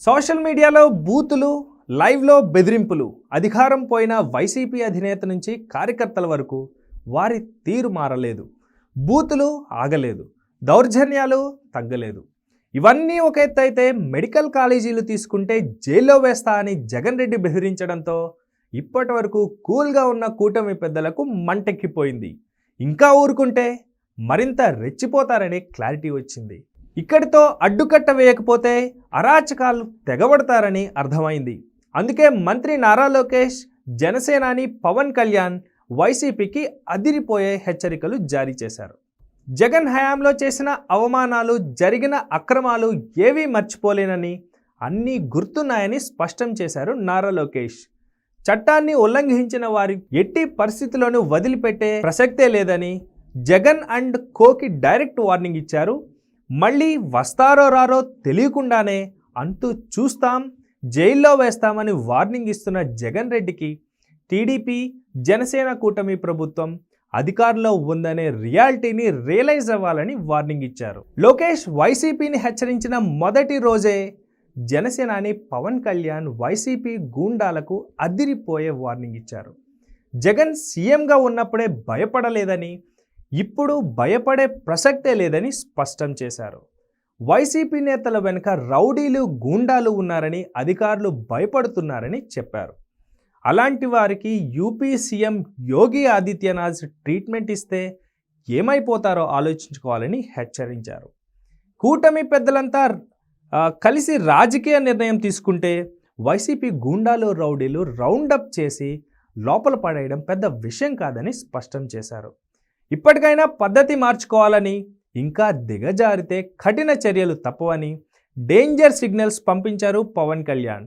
Social మీడియాలో బూతులు లైవ్లో బెదిరింపులు అధికారం పోయిన వైసీపీ అధినేత నుంచి కార్యకర్తల వరకు వారి తీరు మారలేదు. బూతులు ఆగలేదు. దౌర్జన్యాలు తగ్గలేదు. ఇవన్నీ ఒక ఎత్తు అయితే మెడికల్ కాలేజీలు తీసుకుంటే జైల్లో వేస్తా అని జగన్ రెడ్డి బెదిరించడంతో ఇప్పటి వరకు కూల్గా ఉన్న కూటమి పెద్దలకు మంటెక్కిపోయింది. ఇంకా ఊరుకుంటే మరింత రెచ్చిపోతారనే క్లారిటీ వచ్చింది. ఇక్కడితో అడ్డుకట్ట వేయకపోతే అరాచకాలు తెగబడతారని అర్థమైంది. అందుకే మంత్రి నారా లోకేష్ జనసేనాని పవన్ కళ్యాణ్ వైసీపీకి అదిరిపోయే హెచ్చరికలు జారీ చేశారు. జగన్ హయాంలో చేసిన అవమానాలు జరిగిన అక్రమాలు ఏవీ మర్చిపోలేనని అన్నీ గుర్తున్నాయని స్పష్టం చేశారు నారా లోకేష్. చట్టాన్ని ఉల్లంఘించిన వారి ఎట్టి పరిస్థితుల్లోనూ వదిలిపెట్టే ప్రసక్తే లేదని జగన్ అండ్ కోకి డైరెక్ట్ వార్నింగ్ ఇచ్చారు. మళ్ళీ వస్తారో రారో తెలియకుండానే అంతు చూస్తాం జైల్లో వేస్తామని వార్నింగ్ ఇస్తున్న జగన్ రెడ్డికి టీడీపీ జనసేన కూటమి ప్రభుత్వం అధికారంలో ఉందనే రియాలిటీని రియలైజ్ అవ్వాలని వార్నింగ్ ఇచ్చారు. లోకేష్ వైసీపీని హెచ్చరించిన మొదటి రోజే జనసేనాని పవన్ కళ్యాణ్ వైసీపీ గూండాలకు అదిరిపోయే వార్నింగ్ ఇచ్చారు. జగన్ సీఎంగా ఉన్నప్పుడే భయపడలేదని ఇప్పుడు భయపడే ప్రసక్తే లేదని స్పష్టం చేశారు. వైసీపీ నేతల వెనుక రౌడీలు గూండాలు ఉన్నారని అధికారులు భయపడుతున్నారని చెప్పారు. అలాంటి వారికి UP CM Yogi Adityanath treatment ఇస్తే ఏమైపోతారో ఆలోచించుకోవాలని హెచ్చరించారు. కూటమి పెద్దలంతా కలిసి రాజకీయ నిర్ణయం తీసుకుంటే వైసీపీ గూండాలు రౌడీలు రౌండప్ చేసి లోపల పడేయడం పెద్ద విషయం కాదని స్పష్టం చేశారు. ఇప్పటికైనా పద్ధతి మార్చుకోవాలని ఇంకా దిగజారితే కఠిన చర్యలు తప్పవని డేంజర్ సిగ్నల్స్ పంపించారు పవన్ కళ్యాణ్.